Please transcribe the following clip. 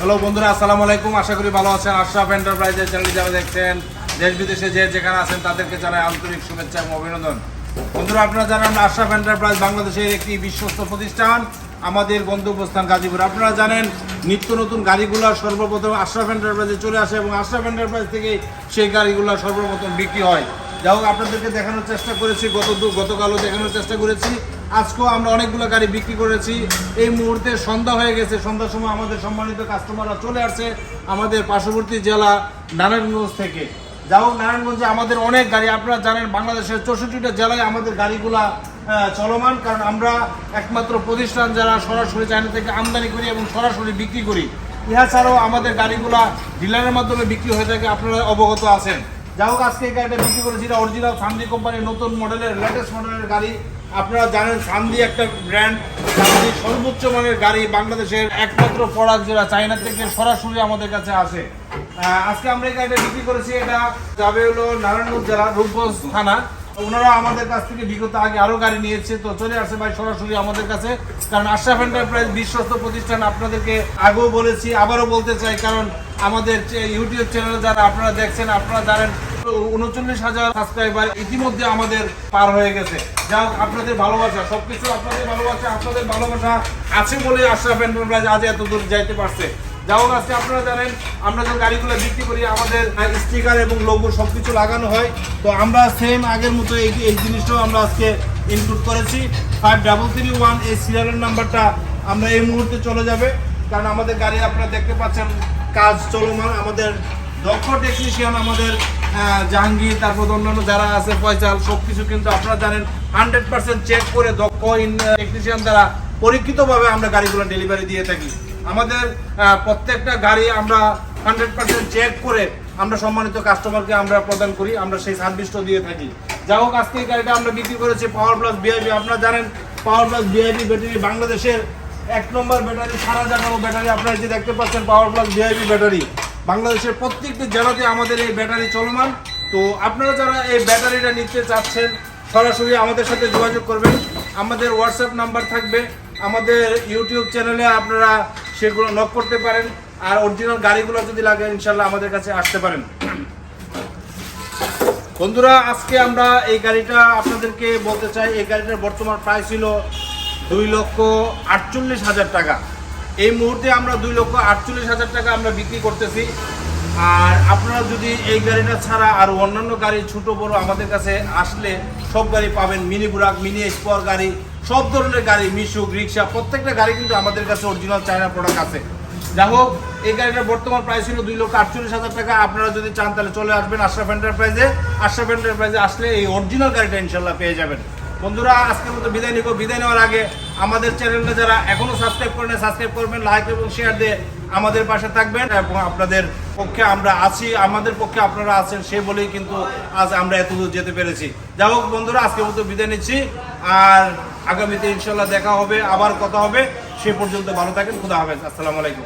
Hello বন্ধুরা, আসসালামু আলাইকুম। আশা করি ভালো আছেন। আশরাফ এন্টারপ্রাইজের চ্যানেল যারা দেখছেন, দেশ বিদেশে যে যেখানে আছেন, তাদেরকে জানাই আন্তরিক শুভেচ্ছা এবং অভিনন্দন। বন্ধুরা, আপনারা জানেন আশরাফ এন্টারপ্রাইজ বাংলাদেশের একটি বিশ্বস্ত প্রতিষ্ঠান, আমাদের গন্তব্যস্থান গাজীপুর। আপনারা জানেন, নিত্য নতুন গাড়িগুলো সর্বপ্রথম আশরাফ এন্টারপ্রাইজে চলে আসে এবং আশরাফ এন্টারপ্রাইজ থেকে সেই গাড়িগুলো সর্বপ্রথম বিক্রি হয়। যাই হোক, আপনাদেরকে দেখানোর চেষ্টা করেছি, গত দু- গতকালও দেখানোর চেষ্টা করেছি। আজকেও আমরা অনেকগুলো গাড়ি বিক্রি করেছি। এই মুহূর্তে সন্ধ্যা হয়ে গেছে। সন্ধ্যার সময় আমাদের সম্মানিত কাস্টমাররা চলে আসছে আমাদের পার্শ্ববর্তী জেলা নারায়ণগঞ্জ থেকে। যাই হোক নারায়ণগঞ্জে আমাদের অনেক গাড়ি। আপনারা জানেন বাংলাদেশের চৌষট্টিটা জেলায় আমাদের গাড়িগুলা চলমান। কারণ আমরা একমাত্র প্রতিষ্ঠান যারা সরাসরি চায়না থেকে আমদানি করি এবং সরাসরি বিক্রি করি। ইহা ছাড়াও আমাদের গাড়িগুলা ডিলারের মাধ্যমে বিক্রি হয়ে থাকে। আপনারা অবগত আছেন। যাই হোক, আজকে এই গাড়িটা বিক্রি করেছি। এটা অরিজিনাল সান্দি কোম্পানির নতুন মডেলের লেটেস্ট মডেলের গাড়ি। আপনারা জানেন সান্দি একটা ব্র্যান্ড সান্দি সর্বোচ্চ মানের গাড়ি বাংলাদেশের একমাত্র প্রোডাক্ট যেটা চায়না থেকে সরাসরি আমাদের কাছে আসে। আজকে আমরা এই গাড়িটা বিক্রি করেছি। এটা যাবে হলো নারায়ণগঞ্জ জেলা, রূপগঞ্জ থানা। ওনারা আমাদের কাছ থেকে বিগত আগে আরও গাড়ি নিয়েছে। তো চলে আসে ভাই সরাসরি আমাদের কাছে। কারণ আশরাফ এন্টারপ্রাইজ বিশ্বস্ত প্রতিষ্ঠান, আপনাদেরকে আগেও বলেছি, আবারও বলতে চাই, কারণ আমাদের ইউটিউব চ্যানেলে যারা আপনারা দেখছেন, আপনারা জানেন উনচল্লিশ হাজার সাবস্ক্রাইবার ইতিমধ্যে আমাদের পার হয়ে গেছে। যা আপনাদের ভালোবাসা, সবকিছু আপনাদের ভালোবাসা আপনাদের ভালোবাসা আছে বলে আশরাফ এন্টারপ্রাইজ আজ এত দূর যাইতে পারছে। যা হোক, আজকে আপনারা জানেন, আমরা যে গাড়িগুলো বিক্রি করি, আমাদের স্টিকার এবং লোগো সবকিছু লাগানো হয়। তো আমরা সেম আগের মতো এই এই জিনিসটাও আমরা আজকে ইনক্লুড করেছি। ফাইভ ডাবল থ্রি ওয়ান এই সিরিয়ালের নাম্বারটা আমরা এই মুহূর্তে চলে যাবে। কারণ আমাদের গাড়ি আপনারা দেখতে পাচ্ছেন, কাজ চলমান। আমাদের দক্ষ টেকনিশিয়ান আমাদের জাহাঙ্গীর, তারপর অন্যান্য যারা আছে পয়সাল সব কিছু কিন্তু আপনারা জানেন হান্ড্রেড পার্সেন্ট চেক করে দক্ষ টেকনিশিয়ান দ্বারা পরীক্ষিতভাবে আমরা গাড়িগুলো ডেলিভারি দিয়ে থাকি। আমাদের প্রত্যেকটা গাড়ি আমরা হান্ড্রেড পার্সেন্ট চেক করে আমরা সম্মানিত কাস্টমারকে আমরা প্রদান করি, আমরা সেই সার্ভিসটাও দিয়ে থাকি। যা হোক আজকে গাড়িটা আমরা বিক্রি করেছি পাওয়ার প্লাস বিআইবি আপনারা জানেন পাওয়ার প্লাস বিআইবি ব্যাটারি বাংলাদেশের এক নম্বর ব্যাটারি, সারা জাগানো ব্যাটারি। আপনারা যে দেখতে পাচ্ছেন পাওয়ার প্লাস ভিআইপি ব্যাটারি। বাংলাদেশের প্রত্যেকটি জেলাতে আমাদের এই ব্যাটারি চলমান। তো আপনারা যারা এই ব্যাটারিটা নিতে চাচ্ছেন, সরাসরি আমাদের সাথে যোগাযোগ করবেন। আমাদের হোয়াটসঅ্যাপ নাম্বার থাকবে। আমাদের ইউটিউব চ্যানেলে আপনারা সেগুলো নক করতে পারেন। আর অরিজিনাল গাড়িগুলো যদি লাগে ইনশাল্লাহ আমাদের কাছে আসতে পারেন। বন্ধুরা, আজকে আমরা এই গাড়িটা আপনাদেরকে বলতে চাই। এই গাড়িটার বর্তমান প্রাইস ছিল দুই লক্ষ আটচল্লিশ হাজার টাকা। এই মুহূর্তে আমরা দুই লক্ষ আটচল্লিশ হাজার টাকা আমরা বিক্রি করতেছি। আর আপনারা যদি এই গাড়িটা ছাড়া আর অন্যান্য গাড়ি, ছোট, বড় আমাদের কাছে আসলে সব গাড়ি পাবেন। মিনি বুরাক, মিনি স্পর গাড়ি, সব ধরনের গাড়ি, মিশুক, রিক্সা, প্রত্যেকটা গাড়ি কিন্তু আমাদের কাছে অরিজিনাল চায়না প্রোডাক্ট আছে। যাই হোক, এই গাড়িটার বর্তমান প্রাইস ছিল দুই লক্ষ আটচল্লিশ হাজার টাকা। আপনারা যদি চান, তাহলে চলে আসবেন আশরাফ এন্টারপ্রাইজে আশরাফ এন্টারপ্রাইজে আসলে এই অরিজিনাল গাড়িটা ইনশাল্লাহ পেয়ে যাবেন। বন্ধুরা, আজকের মতো বিদায় নিব। বিদায় নেওয়ার আগে আমাদের চ্যানেলটা যারা এখনও সাবস্ক্রাইব করেন সাবস্ক্রাইব করবেন, লাইক এবং শেয়ার দিয়ে আমাদের পাশে থাকবেন এবং আপনাদের পক্ষে আমরা আছি, আমাদের পক্ষে আপনারা আছেন সে বলেই কিন্তু আজ আমরা এতদূর যেতে পেরেছি। যাই হোক বন্ধুরা, আজকের মতো বিদায় নিচ্ছি। আর আগামীতে ইনশাল্লাহ দেখা হবে, আবার কথা হবে। সে পর্যন্ত ভালো থাকেন, খুদা হাফেজ। আসসালামু আলাইকুম।